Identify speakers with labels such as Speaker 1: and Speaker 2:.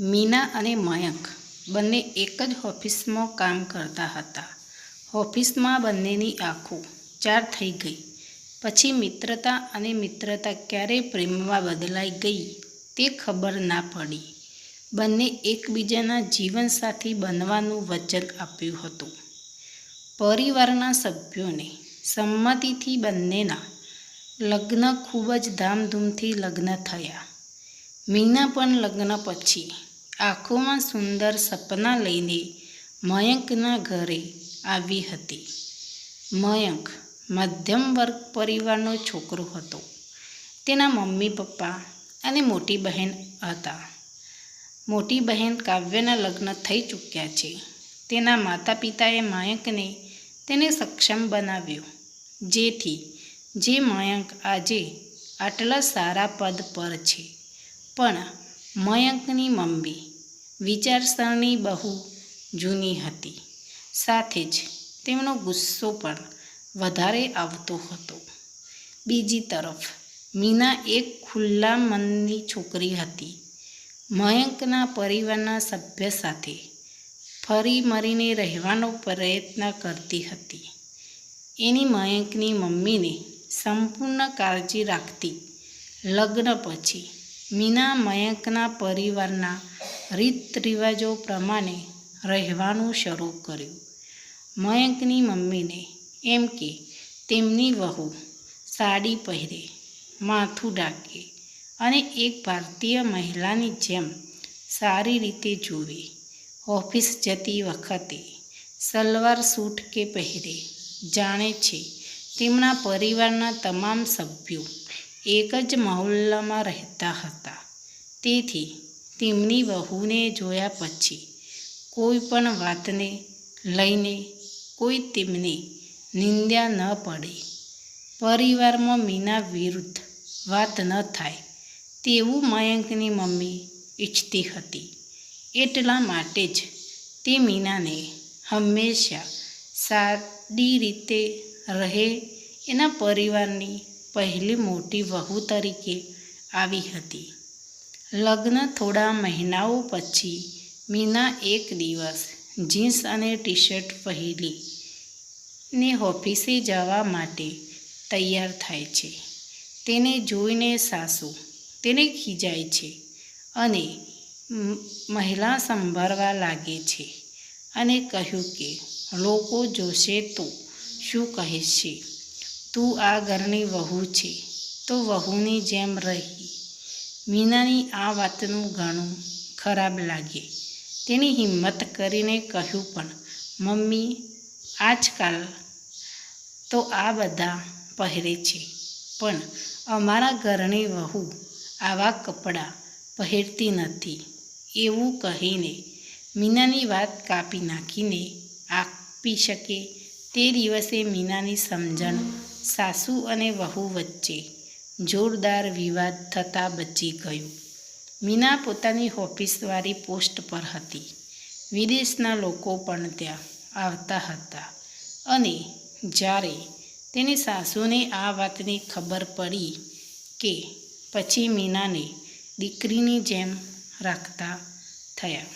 Speaker 1: મીના અને મયંક બંને એક જ ઓફિસમાં કામ કરતા હતા. ઓફિસમાં બંનેની આંખો ચાર થઈ ગઈ. પછી મિત્રતા અને મિત્રતા ક્યારે પ્રેમમાં બદલાઈ ગઈ તે ખબર ના પડી. બંને એકબીજાના જીવનસાથી બનવાનું વચન આપ્યું હતું. પરિવારના સભ્યોને સંમતિથી બંનેના લગ્ન ખૂબ જ ધામધૂમથી લગ્ન થયા. મીના પણ લગ્ન પછી આંખોમાં સુંદર સપના લઈને મયંકના ઘરે આવી હતી. મયંક મધ્યમ વર્ગ પરિવારનો છોકરો હતો. તેના મમ્મી, પપ્પા અને મોટી બહેન હતા. મોટી બહેન કાવ્યના લગ્ન થઈ ચૂક્યા છે. તેના માતા પિતાએ મયંકને તેને સક્ષમ બનાવ્યો, જેથી જે મયંક આજે આટલા સારા પદ પર છે. પણ મયંકની મમ્મી વિચારસરણી બહુ જૂની હતી. સાથે જ તેમનો ગુસ્સો પણ વધારે આવતો હતો. બીજી તરફ, મીના એક ખુલ્લા મનની છોકરી હતી. મયંકના પરિવારના સભ્ય સાથે ફરી મળીને રહેવાનો પ્રયત્ન કરતી હતી. એની મયંકની મમ્મીને સંપૂર્ણ કાળજી રાખતી લગ્ન પછી મીના મયંકના પરિવારના રીત રિવાજો પ્રમાણે રહેવાનું શરૂ કર્યું. મયંકની મમ્મીને એમ કે, તેમની વહુ સાડી પહેરે, માથું ઢાંકે અને એક ભારતીય મહિલાની જેમ સારી રીતે જુએ. ઓફિસ જતી વખતે સલવાર સૂટ કે પહેરે, જાણે છે તેમના પરિવારના તમામ સભ્યો એક જ મહોલ્લામાં રહેતા હતા. તેથી તેમની વહુને જોયા પછી કોઈ પણ વાતને લઈને કોઈ તેમને નિંદ્યા ન પડે. પરિવારમાં મીના વિરુદ્ધ વાત ન થાય તેવું મયંકની મમ્મી ઈચ્છતી હતી. એટલા માટે જ તે મીનાને હંમેશા સાદી રીતે રહે એના પરિવારની પહેલી મોટી વહુ તરીકે આવી હતી. લગ્ન થોડા મહિનાઓ પછી મીના એક દિવસ જીન્સ અને ટી શર્ટ પહેરી ને ઓફિસે જવા માટે તૈયાર થાય છે. તેને જોઈને સાસુ તેને ખીજાય છે અને મહિલા સંભાળવા લાગે છે અને કહ્યું કે, લોકો જોશે તો શું કહેશે તું આ ઘરની વહુ છે, તો વહુની જેમ રહી. મીનાની આ વાતનું ઘણું ખરાબ લાગે. તેની હિંમત કરીને કહ્યું પણ, મમ્મી, આજકાલ તો આ બધા પહેરે છે, પણ અમારા ઘરની વહુ આવા કપડાં પહેરતી નથી. એવું કહીને મીનાની વાત કાપી નાખીને, આપી શકે તે દિવસે મીનાની સમજણ સાસુ અને વહુ વચ્ચે જોરદાર વિવાદ થતાં બચી ગયું. મીના પોતાની ઓફિસવાળી પોસ્ટ પર હતી. વિદેશના લોકો પણ ત્યાં આવતા હતા અને જ્યારે તેની સાસુને આ વાતની ખબર પડી કે પછી મીનાને દીકરીની જેમ રાખતા થયા.